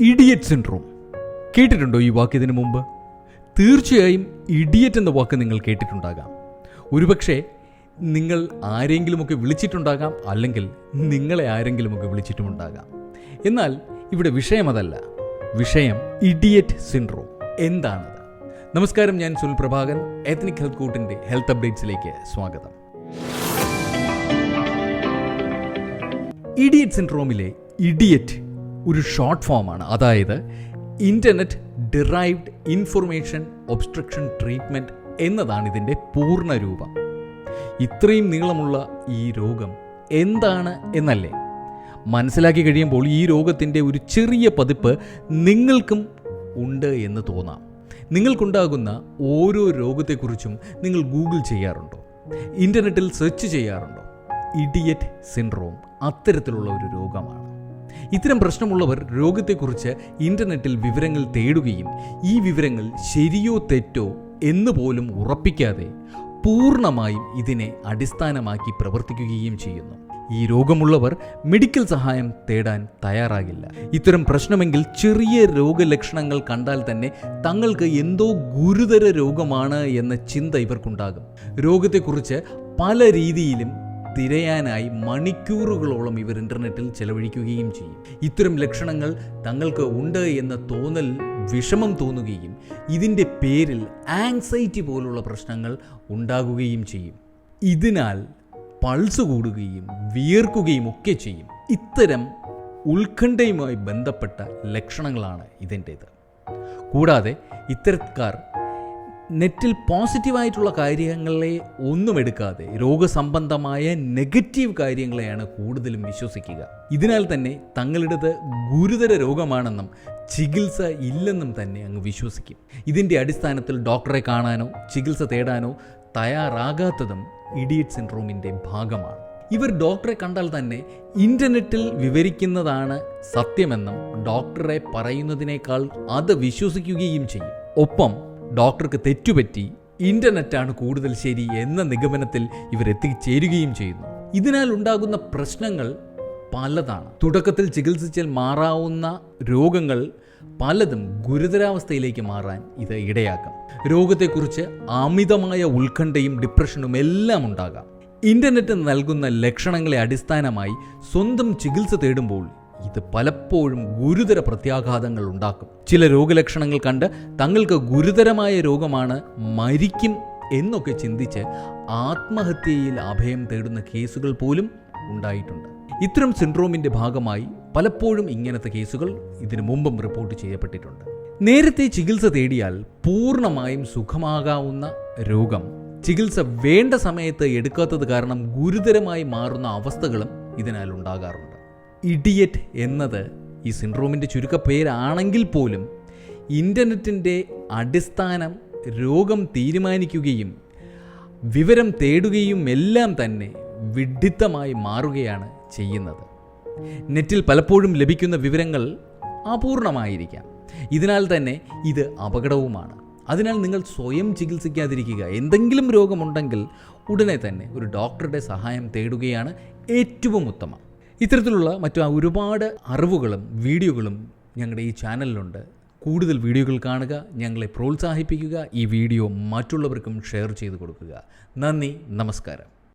Idiot syndrome. കേട്ടിട്ടുണ്ടോ ഈ വാക്ക് ഇതിനു മുമ്പ്? തീർച്ചയായും ഇഡിയറ്റ് എന്ന വാക്ക് നിങ്ങൾ കേട്ടിട്ടുണ്ടാകാം. ഒരുപക്ഷെ നിങ്ങൾ ആരെങ്കിലുമൊക്കെ വിളിച്ചിട്ടുണ്ടാകാം അല്ലെങ്കിൽ നിങ്ങളെ ആരെങ്കിലുമൊക്കെ വിളിച്ചിട്ടുമുണ്ടാകാം. എന്നാൽ ഇവിടെ വിഷയം അതല്ല. വിഷയം ഇഡിയറ്റ് സിൻഡ്രോം. എന്താണത്? നമസ്കാരം ഞാൻ സുനിൽ പ്രഭാകൻ എത്നിക് ഹെൽത്ത് കൂട്ടിന്റെ ഹെൽത്ത് അപ്ഡേറ്റ്സിലേക്ക് സ്വാഗതം. ഇഡിയറ്റ് സിൻഡ്രോമിലെ ഇഡിയറ്റ് ഒരു ഷോർട്ട് ഫോമാണ് അതായത് internet derived information obstruction treatment എന്നതാണ് ഇതിന്റെ പൂർണ രൂപം. ഇത്രയും നീളമുള്ള ഈ രോഗം എന്താണ് എന്നല്ലേ? മനസ്സിലാക്കി കഴിയുമ്പോൾ ഈ രോഗത്തിന്റെ ഒരു ചെറിയ പതിപ്പ് നിങ്ങൾക്കും ഉണ്ട് എന്ന് തോന്നാം. നിങ്ങൾക്കുണ്ടാകുന്ന ഓരോ രോഗത്തെക്കുറിച്ചും നിങ്ങൾ ഗൂഗിൾ ചെയ്യാറുണ്ടോ? ഇന്റർനെറ്റിൽ സെർച്ച് ചെയ്യാറുണ്ടോ? ഇഡിയറ്റ് സിൻഡ്രോം അത്തരത്തിലുള്ള ഒരു രോഗമാണ്. ഇത്തരം പ്രശ്നമുള്ളവർ രോഗത്തെക്കുറിച്ച് ഇന്റർനെറ്റിൽ വിവരങ്ങൾ തേടുകയും ഈ വിവരങ്ങൾ ശരിയോ തെറ്റോ എന്ന് പോലും ഉറപ്പിക്കാതെ പൂർണമായും ഇതിനെ അടിസ്ഥാനമാക്കി പ്രവർത്തിക്കുകയും ചെയ്യുന്നു. ഈ രോഗമുള്ളവർ മെഡിക്കൽ സഹായം തേടാൻ തയ്യാറാകില്ല. ഇത്തരം പ്രശ്നമെങ്കിൽ ചെറിയ രോഗലക്ഷണങ്ങൾ കണ്ടാൽ തന്നെ തങ്ങൾക്ക് എന്തോ ഗുരുതര രോഗമാണ് എന്ന ചിന്ത ഇവർക്കുണ്ടാകും. രോഗത്തെക്കുറിച്ച് പല രീതിയിലും തിരയാനായി മണിക്കൂറുകളോളം ഇവർ ഇന്റർനെറ്റിൽ ചെലവഴിക്കുകയും ചെയ്യും. ഇത്തരം ലക്ഷണങ്ങൾ തങ്ങൾക്ക് ഉണ്ട് എന്ന തോന്നൽ വിഷമം തോന്നുകയും ഇതിന്റെ പേരിൽ ആങ്സൈറ്റി പോലുള്ള പ്രശ്നങ്ങൾ ഉണ്ടാകുകയും ചെയ്യും. ഇതിനാൽ പൾസ് കൂടുകയും വിയർക്കുകയും ഒക്കെ ചെയ്യും. ഇത്തരം ഉത്കണ്ഠയുമായി ബന്ധപ്പെട്ട ലക്ഷണങ്ങളാണ് ഇതിന്റേത് കൂടാതെ ഇത്തരക്കാർ നെറ്റിൽ പോസിറ്റീവായിട്ടുള്ള കാര്യങ്ങളെ ഒന്നും എടുക്കാതെ രോഗസംബന്ധമായ നെഗറ്റീവ് കാര്യങ്ങളെയാണ് കൂടുതലും വിശ്വസിക്കുക. ഇതിനാൽ തന്നെ തങ്ങളുടേത് ഗുരുതര രോഗമാണെന്നും ചികിത്സ ഇല്ലെന്നും തന്നെ അങ്ങ് വിശ്വസിക്കും. ഇതിന്റെ അടിസ്ഥാനത്തിൽ ഡോക്ടറെ കാണാനോ ചികിത്സ തേടാനോ തയ്യാറാകാത്തതും ഇഡിയറ്റ് സിൻഡ്രോമിന്റെ ഭാഗമാണ്. ഇവർ ഡോക്ടറെ കണ്ടാൽ തന്നെ ഇന്റർനെറ്റിൽ വിവരിക്കുന്നതാണ് സത്യമെന്നും ഡോക്ടറെ പറയുന്നതിനേക്കാൾ അത് വിശ്വസിക്കുകയും ചെയ്യും. ഒപ്പം ഡോക്ടർക്ക് തെറ്റുപറ്റി ഇന്റർനെറ്റാണ് കൂടുതൽ ശരി എന്ന നിഗമനത്തിൽ ഇവർ എത്തിച്ചേരുകയും ചെയ്യുന്നു. ഇതിനാൽ ഉണ്ടാകുന്ന പ്രശ്നങ്ങൾ പലതാണ്. തുടക്കത്തിൽ ചികിത്സിച്ചാൽ മാറാവുന്ന രോഗങ്ങൾ പലതും ഗുരുതരാവസ്ഥയിലേക്ക് മാറാൻ ഇത് ഇടയാക്കാം. രോഗത്തെക്കുറിച്ച് അമിതമായ ഉത്കണ്ഠയും ഡിപ്രഷനും എല്ലാം ഉണ്ടാകാം. ഇന്റർനെറ്റ് നൽകുന്ന ലക്ഷണങ്ങളെ അടിസ്ഥാനമായി സ്വന്തം ചികിത്സ തേടുമ്പോൾ ഇത് പലപ്പോഴും ഗുരുതര പ്രത്യാഘാതങ്ങൾ ഉണ്ടാക്കും. ചില രോഗലക്ഷണങ്ങൾ കണ്ട് തങ്ങൾക്ക് ഗുരുതരമായ രോഗമാണ് മരിക്കും എന്നൊക്കെ ചിന്തിച്ച് ആത്മഹത്യയിൽ അഭയം തേടുന്ന കേസുകൾ പോലും ഉണ്ടായിട്ടുണ്ട്. ഇത്തരം സിൻഡ്രോമിന്റെ ഭാഗമായി പലപ്പോഴും ഇങ്ങനത്തെ കേസുകൾ ഇതിനു മുമ്പും റിപ്പോർട്ട് ചെയ്യപ്പെട്ടിട്ടുണ്ട്. നേരത്തെ ചികിത്സ തേടിയാൽ പൂർണമായും സുഖമാകാവുന്ന രോഗം. ചികിത്സ വേണ്ട സമയത്ത് എടുക്കാത്തത് കാരണം ഗുരുതരമായി മാറുന്ന അവസ്ഥകളും ഇതിനാൽ ഉണ്ടാകാറുണ്ട്. ഇഡിയറ്റ് എന്നത് ഈ സിൻഡ്രോമിന്റെ ചുരുക്കപ്പേരാണെങ്കിൽ പോലും ഇന്റർനെറ്റിന്റെ അടിസ്ഥാനം രോഗം തീരുമാനിക്കുകയും വിവരം തേടുകയും എല്ലാം തന്നെ വിഡിത്തമായി മാറുകയാണ് ചെയ്യുന്നത്. നെറ്റിൽ പലപ്പോഴും ലഭിക്കുന്ന വിവരങ്ങൾ അപൂർണമായിരിക്കാം. ഇതിനാൽ തന്നെ ഇത് അപകടവുമാണ്. അതിനാൽ നിങ്ങൾ സ്വയം ചികിത്സിക്കാതിരിക്കുക. എന്തെങ്കിലും രോഗമുണ്ടെങ്കിൽ ഉടനെ തന്നെ ഒരു ഡോക്ടറുടെ സഹായം തേടുകയാണ് ഏറ്റവും ഉത്തമം. ഇത്തരത്തിലുള്ള മറ്റു ഒരുപാട് അറിവുകളും വീഡിയോകളും ഞങ്ങളുടെ ഈ ചാനലിലുണ്ട്. കൂടുതൽ വീഡിയോകൾ കാണുക ഞങ്ങളെ പ്രോത്സാഹിപ്പിക്കുക ഈ വീഡിയോ മറ്റുള്ളവർക്കും ഷെയർ ചെയ്ത് കൊടുക്കുക. നന്ദി നമസ്കാരം.